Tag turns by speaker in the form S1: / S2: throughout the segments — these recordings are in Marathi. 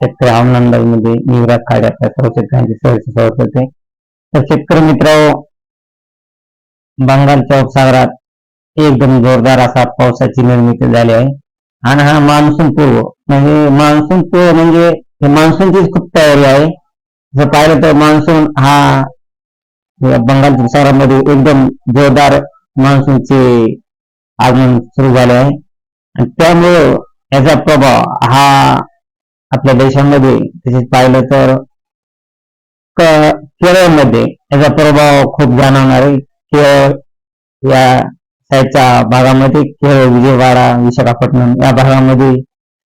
S1: शेतकरी हवामानमध्ये निवरात काढे आपल्या सर्व शेतकऱ्यांचे सहर्ष स्वागत करते. तर शेतकरी मित्र बंगालच्या उपसागरात एकदम जोरदार असा पावसाची निर्मिती झाली आहे. आणि हा मान्सून पूर्व म्हणजे मान्सून पूर्व म्हणजे मान्सूनचीच खूप तयारी आहे. जर पाहिलं तर मान्सून हा या बंगालच्या उपसागरामध्ये एकदम जोरदार मान्सूनचे आगमन सुरू झाले आहे. आणि त्यामुळे याचा प्रभाव हा आपल्या देशामध्ये तसेच पाहिलं तर केरळमध्ये याचा प्रभाव खूप जाणवणार आहे केरळ या साईडच्या भागामध्ये केरळ विजयवाडा विशाखापट्टणम या भागामध्ये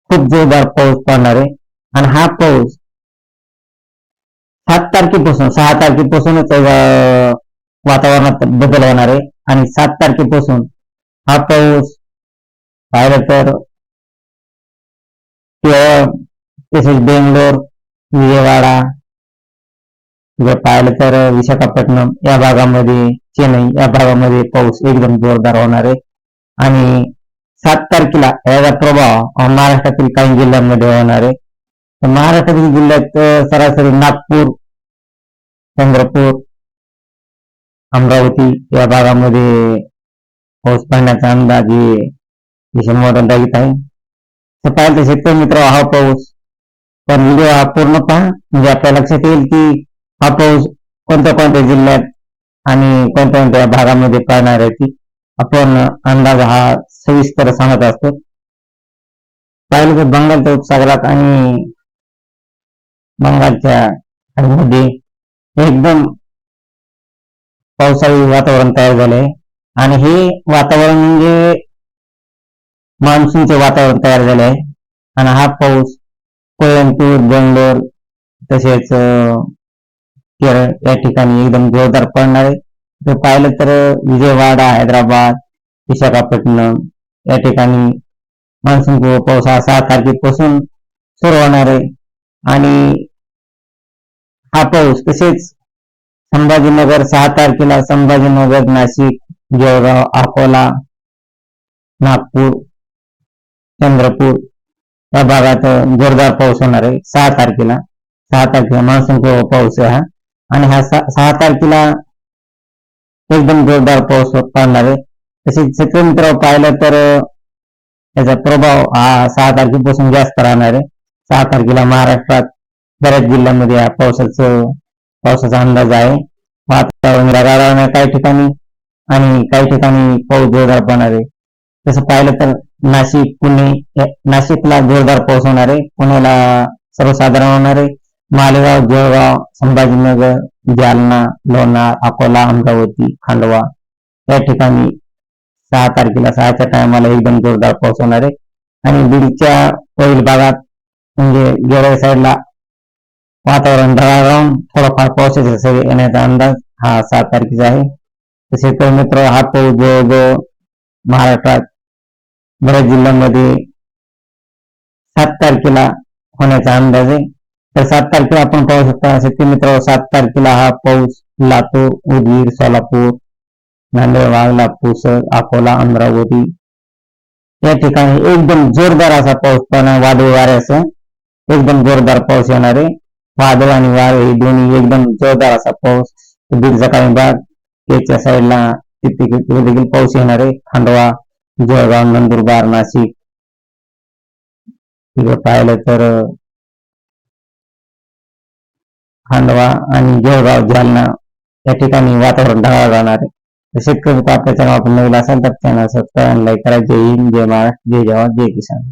S1: खूप जोरदार पाऊस पडणार. आहे आणि हा पाऊस सात तारखेपासून सहा तारखेपासूनच वातावरणात बदल होणार. आहे आणि सात तारखेपासून हा पाऊस पाहिलं तर केरळ तसेच बेंगलोर विजयवाडा जर पाहिलं तर विशाखापट्टणम या भागामध्ये चेन्नई या भागामध्ये पाऊस एकदम जोरदार होणार आहे. आणि सात तारखेला याचा प्रभाव महाराष्ट्रातील काही जिल्ह्यांमध्ये होणार आहे. तर महाराष्ट्रातील जिल्ह्यात सरासरी नागपूर चंद्रपूर अमरावती या भागामध्ये पाऊस पडण्याचा अंदाज हे विषय मोठा आहे. तर पाहिलं तर शेतकरी मित्र हा पाऊस पण व्हिडिओ हा पूर्ण पहा म्हणजे आपल्या लक्षात येईल की हा पाऊस कोणत्या कोणत्या जिल्ह्यात आणि कोणत्या कोणत्या भागामध्ये पडणार आहे ती आपण अंदाज हा सविस्तर सांगत असतो. पाहिलं तर बंगालच्या उपसागरात आणि बंगालच्या खाडीमध्ये एकदम पावसाळी वातावरण तयार झाले आणि हे वातावरण म्हणजे मान्सूनचे वातावरण तयार झाले आहे आणि हा पाऊस कोयंपूर बेंगलोर तसेच केरळ या ठिकाणी एकदम जोरदार पडणार आहे. जर पाहिलं तर विजयवाडा हैदराबाद विशाखापट्टणम या ठिकाणी मान्सून किंवा पाऊस हा सहा तारखेपासून सुरू होणार आहे. आणि हा पाऊस तसेच संभाजीनगर सहा तारखेला संभाजीनगर नाशिक जळगाव अकोला नागपूर चंद्रपूर या भागात जोरदार पाऊस होणार आहे. सहा तारखेला. सहा तारखेला मान्सून पाऊस आहे हा. आणि हा सहा तारखेला एकदम जोरदार पाऊस पडणार आहे. तसेच मित्र पाहिलं तर त्याचा प्रभाव हा सहा तारखेपासून जास्त राहणार आहे. सहा तारखेला महाराष्ट्रात बऱ्याच जिल्ह्यांमध्ये या पावसाचं पावसाचा अंदाज आहे. वातावरण काही ठिकाणी आणि काही ठिकाणी पाऊस जोरदार पडणार आहे. तसं पाहिलं तर नाशिक पुणे नाशिकला जोरदार पाऊस होणार आहे. पुण्याला सर्वसाधारण होणार आहे. मालेगाव जळगाव संभाजीनगर जालना लोणार अकोला अमरावती खांडवा या ठिकाणी सहा तारखेला सहाच्या टायमाला एकदम जोरदार पाऊस होणार आहे. आणि बीडच्या वरील भागात म्हणजे गेल्या साईडला वातावरण ढगाळ राहून थोडाफार पावसाच्या सगळे येण्याचा अंदाज हा सहा तारखेचा आहे. तसेच तर मित्र हा पाऊस जवळजवळ महाराष्ट्रात बऱ्याच जिल्ह्यांमध्ये सात तारखेला होण्याचा अंदाज आहे. तर सात तारखेला आपण पाहू शकता शेतकरी मित्र सात तारखेला हा पाऊस लातूर उदगीर सोलापूर नांदेड वाघला पुसद अकोला अमरावती या ठिकाणी एकदम जोरदार असा पाऊस पडणार वादळ वाऱ्यासह एकदम जोरदार पाऊस येणार आहे. वादळ आणि वारे हे दोन्ही एकदम जोरदार असा पाऊस बीडचा काही भाग त्याच्या साईडला तिथे देखील पाऊस येणार आहे. खांडवा जळगाव नंदुरबार नाशिक. तिकडे पाहिलं तर खांडवा आणि जळगाव जालना या ठिकाणी वातावरण ढगाळ राहणार आहे. तर शेतकरी आपल्या चॅनल आपण नवीन असेल तर चॅनल सबस्क्राईब लाईक करा. जय हिंद जय महाराष्ट्र जय जवान जय किसान.